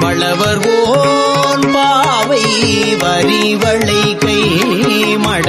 வளவர் own பாவை வரிவளை கை மட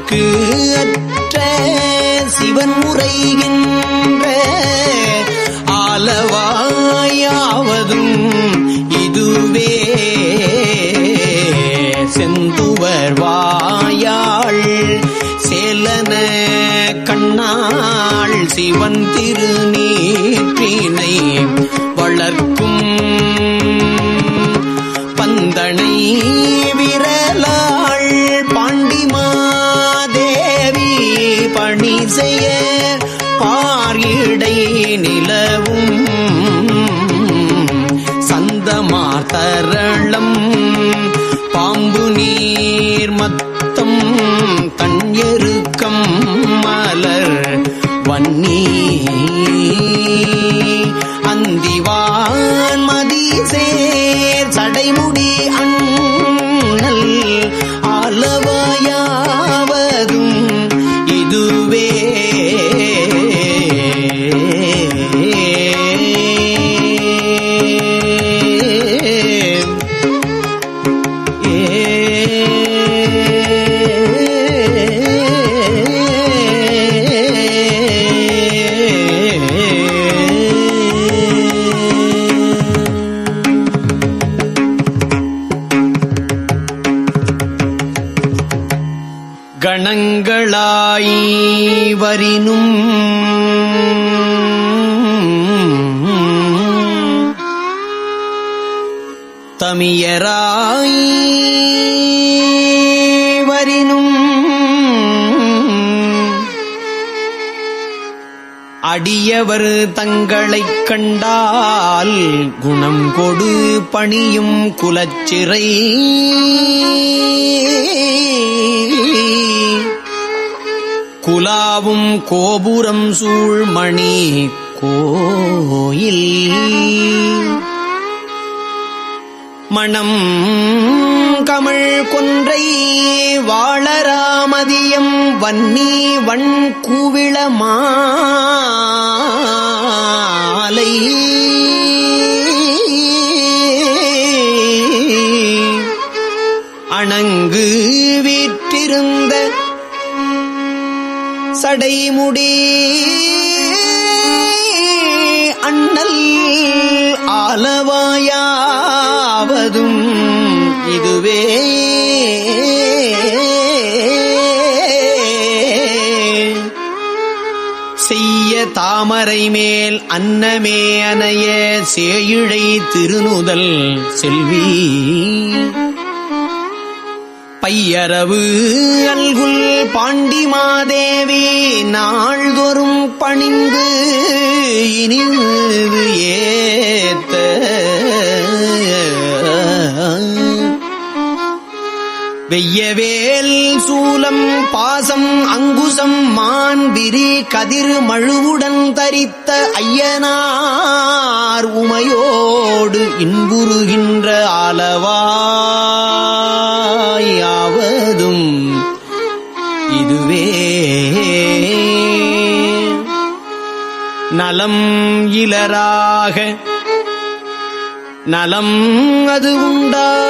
அற்றவர்க்கு அற்ற சிவன் முறைகின்ற அந்திவான் மதி தமியராய் வரினும் அடியவர் தங்களைக் கண்டால் குணம் கொடு பணியும் குலச்சிறை. குலாவும் கோபுரம் சூழ்மணி கோயில். மணம் கமழ் கொன்றை வாழராமதியம் வன்னி வண் கூவிள மாலை. அணங்கு வீற்றிருந்த சடைமுடி அண்ணல் ஆலவாயா தாமரை மேல் அன்னமே அனைய சேயிழை திருநுதல் செல்வி. பையரவு அல்குல் பாண்டிமாதேவி நாள்தோறும் பணிந்து இனிது ஏத்த வெய்யவேல் சூலம் பாசம் அங்குசம் மான்விரி கதிர் மழுவுடன் தரித்த ஐயனார் உமையோடு இன்புறுகின்ற அளவாயாவதும் இதுவே. நலம் இலராக நலம் அது உண்டா?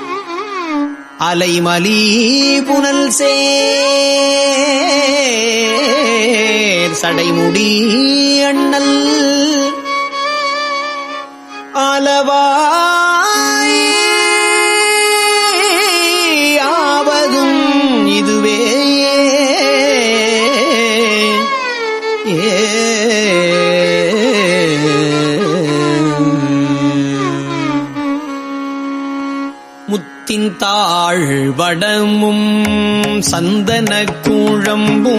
அலைமலி புனல் சடைமுடி அண்ணல். ஆலவாய் முத்தின் தாழ் வடமும் சந்தன கூழம்பூ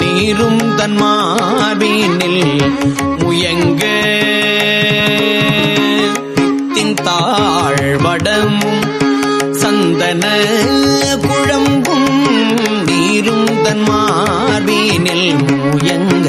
நீரும் தன்மார்பினில் முயங்க. முத்தின் வடமும் சந்தன குழம்பும் நீரும் தன்மார்பினில் முயங்க.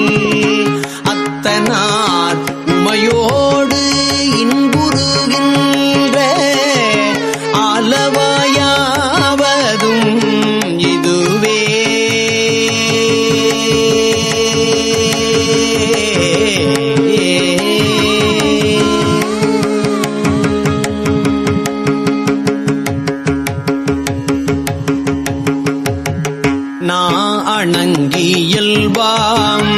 வணங்கியல்வாம்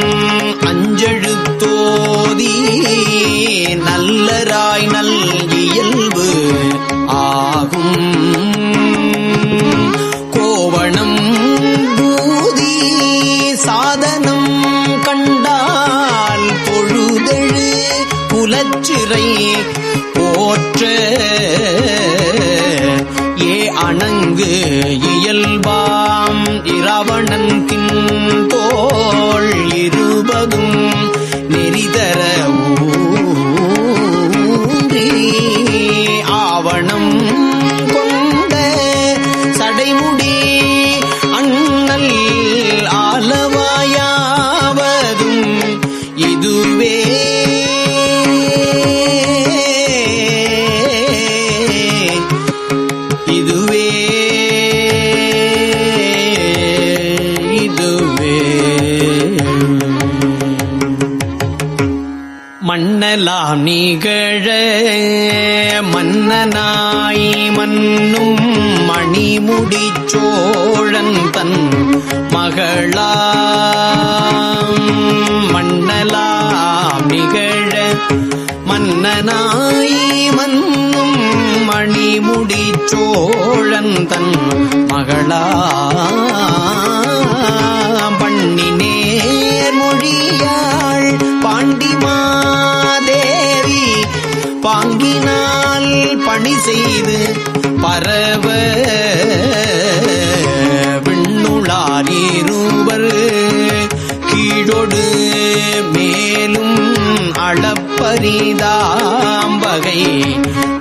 கொண்ட சடைமுடி அண்ணல் ஆலவாயாவதும் இதுவே. இதுவே. இதுவே. மன்னலாம் நிகழ சோழன் தன் மகளாம். மன்னலாம் நிகழ மன்னனாய் மன்னும் மணிமுடி சோழன் தன் மகளா அளப்பரிதாம்பகை நின்ற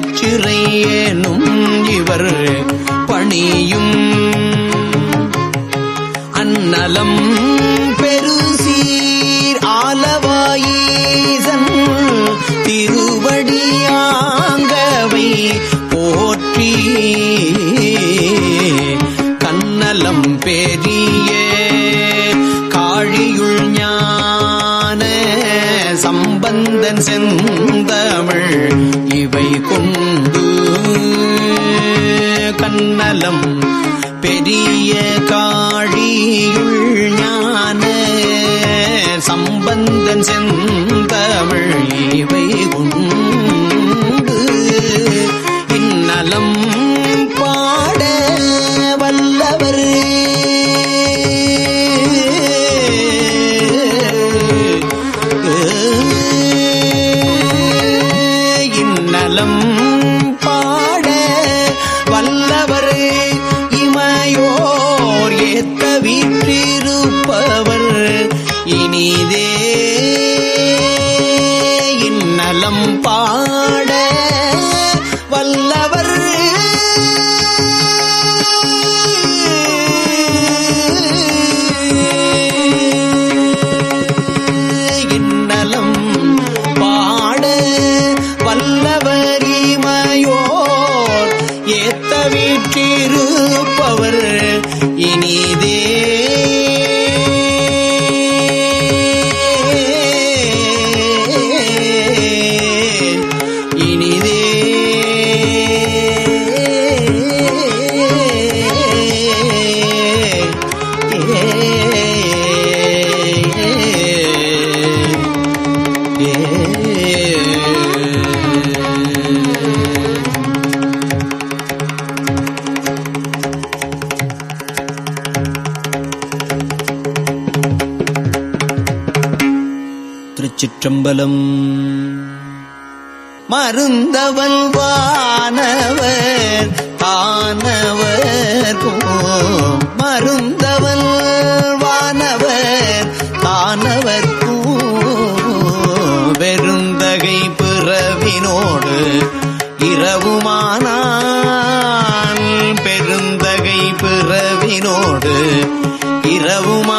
குலச்சிறையனும் இவர் பணியும். அன்னலம் பெருசீர் ஆலவாயீசன் திருவடியாங்கவை போற்றி. கன்னலம் பெரிய காழியுள் ஞான சம்பந்தன் செந்தமிழ் கண்ணலம் பெரிய காழியுள் ஞான சம்பந்தன் செந்தமிழ் இவை. இமையோர் ஏத்த திருச்சிற்றம்பலம் மருந்தவல் வானவர் தானவர். மருந்தவல் வானவர் தானவர். பெருந்தகை பிறவினோடு இரவுமானான் பெருந்தகை பிறவினோடு இரவுமானான்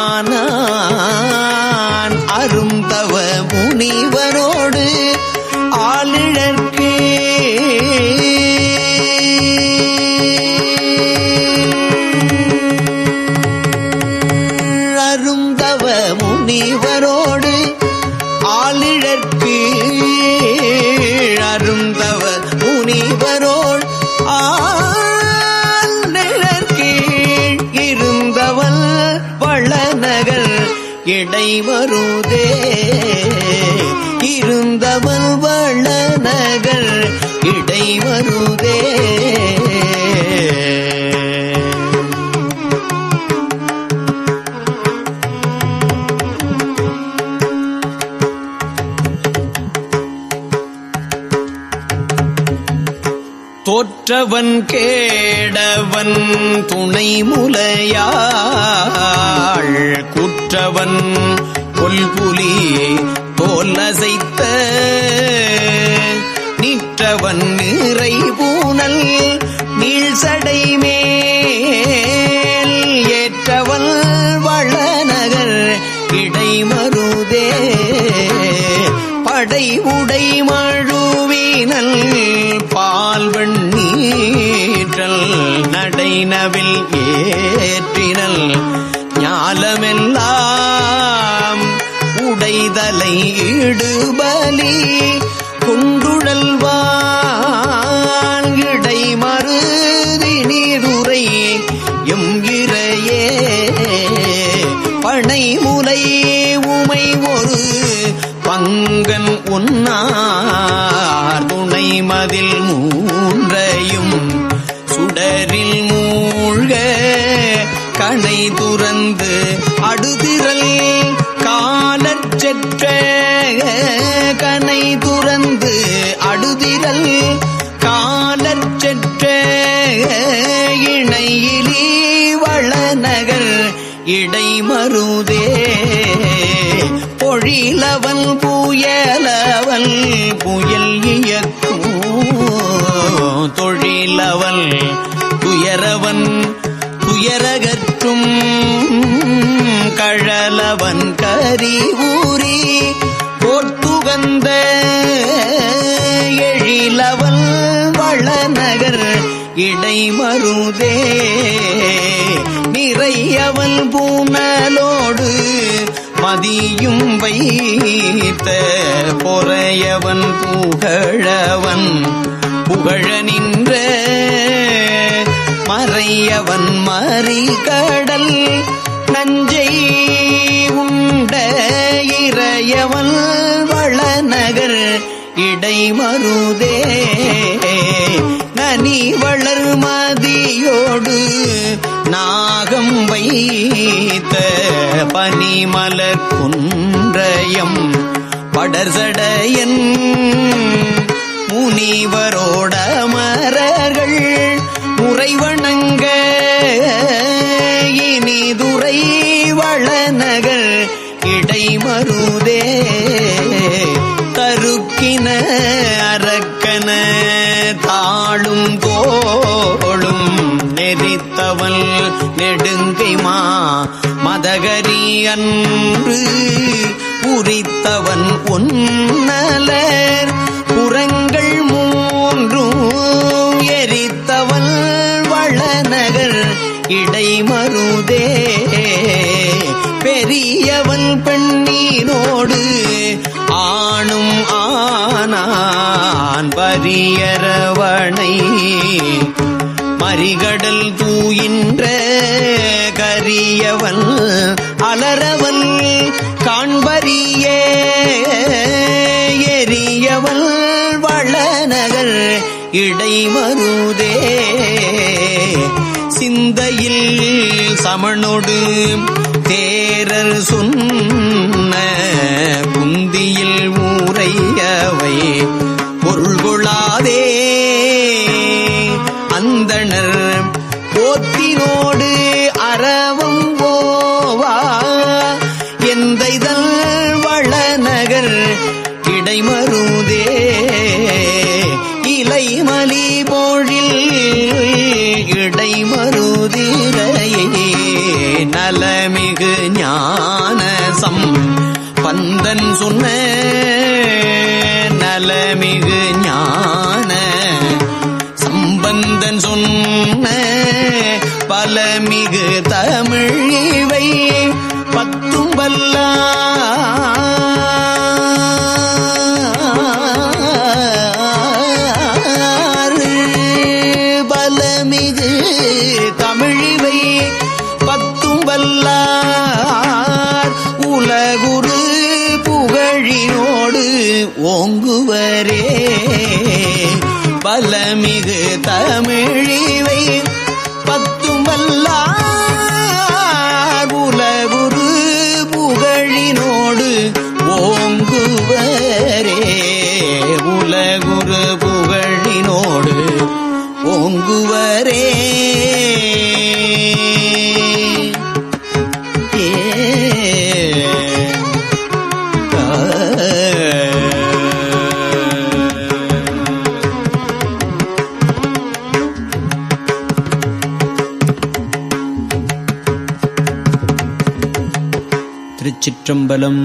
வளநகர் இடைவருதே தோற்றவன் கேடவன் துணை முலையாள் குற்றவன் கொல்புலி தோல் அசைத்த நின்றவன் நிறை பூனல் நீழ்சடை மேல். ஏற்றவன் வளநகர் இடைமருதே. படை உடை மழுவினல் பால் நீற்றல் நடைனவில் ஏற்றினல். ஞாலமெல்லாம் உடைதலை இடுபலி பொன்னார் துணை மதில் மூன்றையும் சுடரில் மூழ்க. கணை துறந்து அடுதிரல் காலச்செற்ற கணை துறந்து அடுதிரல் காலச்செற்ற இணையிலி வளநகர் இடைமருதே. பொழிலவன் புயலவன் புயல் இயக்கும். தொழிலவன் துயரவன் துயரகற்றும். கழலவன் கரி ஊறி போர்த்துகந்த எழிலவன் வளநகர் இடைமருதே. நிறையவன் பூன மதியும் வைத்த பொறையவன் புகழவன் புகழ நின்ற மறையவன் மறிகடல் நஞ்சை உண்ட இறையவன் வளநகர் இடைமருதே. நனி வளர் மதியோடு நாகம் வைத்த பனிமலர் குன்றயம் படர்சடையன் முனிவரோட மரர்கள் முறைவணங்க இனிதுரை வளநகர் இடைமருதே தருக்கின அரக்கன தாழும் தோளும் நெடுங்கைமா மதகரி அன்று உரித்தவன் ஒன்னலர் புறங்கள் மூன்றும் எரித்தவள் வளநகர். இடைமருதே. பெரியவன் பெண்ணீரோடு ஆணும் ஆனான். பரியரவணை கரிகடல் தூயின்ற கரியவன் அலரவன் காண்பரிய எரியவன் வளநகர் இடைமருதே. சிந்தையில் சமணொடு தேரர் சொன்ன friends me men வல்லமிகு தமிழிவே चम्बलम्